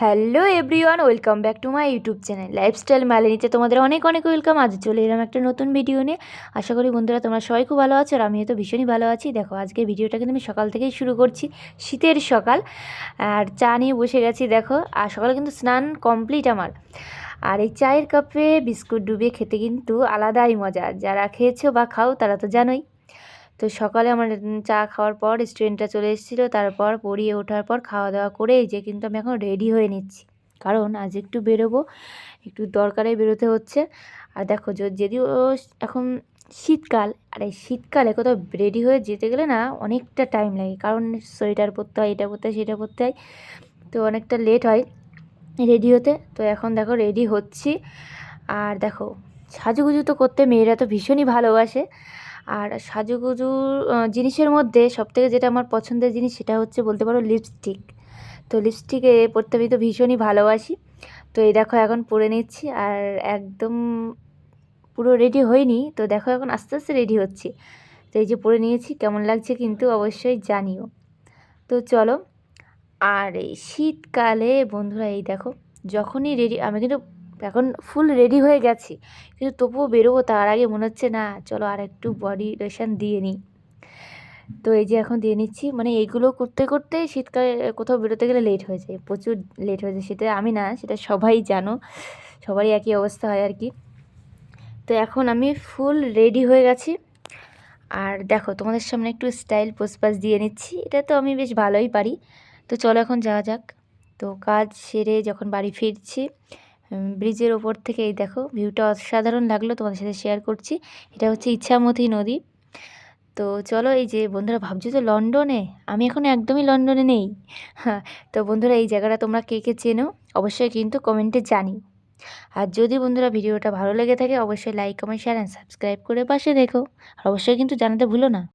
Hello everyone, welcome back to my YouTube channel lifestyle মালিনীতে। তোমাদের অনেক অনেক ওয়েলকাম। আজ চলে এলাম একটা নতুন ভিডিও নিয়ে। আশা করি বন্ধুরা তোমরা সবাই খুব ভালো আছো আর আমিও তো ভীষণই ভালো আছি। দেখো, আজকে ভিডিওটা কিন্তু আমি সকাল থেকেই শুরু করছি, শীতের সকাল। আর চা নিয়ে বসে গেছি, দেখো। আর সকালে কিন্তু স্নান কমপ্লিট আমার। আর এই চায়ের কাপে বিস্কুট ডুবিয়ে খেতে কিন্তু আলাদাই মজা। যারা খেয়েছো বা খাও, তারা তো জানোই। তো সকালে আমার চা খাওয়ার পর স্টুডেন্টটা চলে এসেছিল। তারপর পড়িয়ে ওঠার পর খাওয়া দাওয়া করে যে কিন্তু আমি এখন রেডি হয়ে নিচ্ছি। কারণ আজ একটু বেরোবো, একটু দরকারে বেরোতে হচ্ছে। আর দেখো যদিও এখন শীতকাল, আর এই শীতকালে কোথাও রেডি হয়ে যেতে গেলে না অনেকটা টাইম লাগে। কারণ সোয়েটার পরতে হয়, এটা পরতে হয়, সেটা পরতে হয়। তো অনেকটা লেট হয় রেডি হতে। তো এখন দেখো রেডি হচ্ছি। আর দেখো, সাজুগুজু তো করতে মেয়েরা তো ভীষণই ভালোবাসে। আর সাজুগুজু জিনিসের মধ্যে সবথেকে যেটা আমার পছন্দের জিনিস সেটা হচ্ছে বলতে পারো লিপস্টিক তো লিপস্টিকে পরতে আমি তো ভীষণই ভালোবাসি। তো এই দেখো এখন পরে নিচ্ছি আর একদম পুরো রেডি হয়নি। তো দেখো এখন আস্তে আস্তে রেডি হচ্ছে। তো এই যে পরে নিয়েছি, কেমন লাগছে কিন্তু অবশ্যই জানিও। তো চলো, আর এই শীতকালে বন্ধুরা এই দেখো, যখনই রেডি আমি কিন্তু এখন ফুল রেডি হয়ে গেছি। কিন্তু তবুও বেরোবো, তার আগে মনে হচ্ছে না, চলো আর একটু বডি লোশন দিয়ে নিই। তো এই যে এখন দিয়ে নিচ্ছি মানে এইগুলো করতে করতে শীতকালে কোথাও বেরোতে গেলে লেট হয়ে যায়, প্রচুর লেট হয়ে যায়। সেটা আমি না, সেটা সবাই জানো, সবারই একই অবস্থা হয় আর কি। তো এখন আমি ফুল রেডি হয়ে গেছি। আর দেখো, তোমাদের সামনে একটু স্টাইল পোস্টপাস দিয়ে নিচ্ছি, এটা তো আমি বেশ ভালোই পারি। তো চলো এখন যাওয়া যাক। তো কাজ সেরে যখন বাড়ি ফিরছি ব্রিজের ওপর থেকে এই দেখো ভিউটা অসাধারণ লাগল, তোমাদের সাথে শেয়ার করছি। এটা হচ্ছে ইচ্ছামতি নদী। তো চলো এই যে বন্ধুরা, ভাবছ তো লন্ডনে? আমি এখন একদমই লন্ডনে নেই। হ্যাঁ তো বন্ধুরা, এই জায়গাটা তোমরা কে কে চেনো, অবশ্যই কিন্তু কমেন্টে জানি। আর যদি বন্ধুরা ভিডিওটা ভালো লেগে থাকে, অবশ্যই like comment share and subscribe করে পাশে দেখো। আর অবশ্যই কিন্তু জানাতে ভুলো না।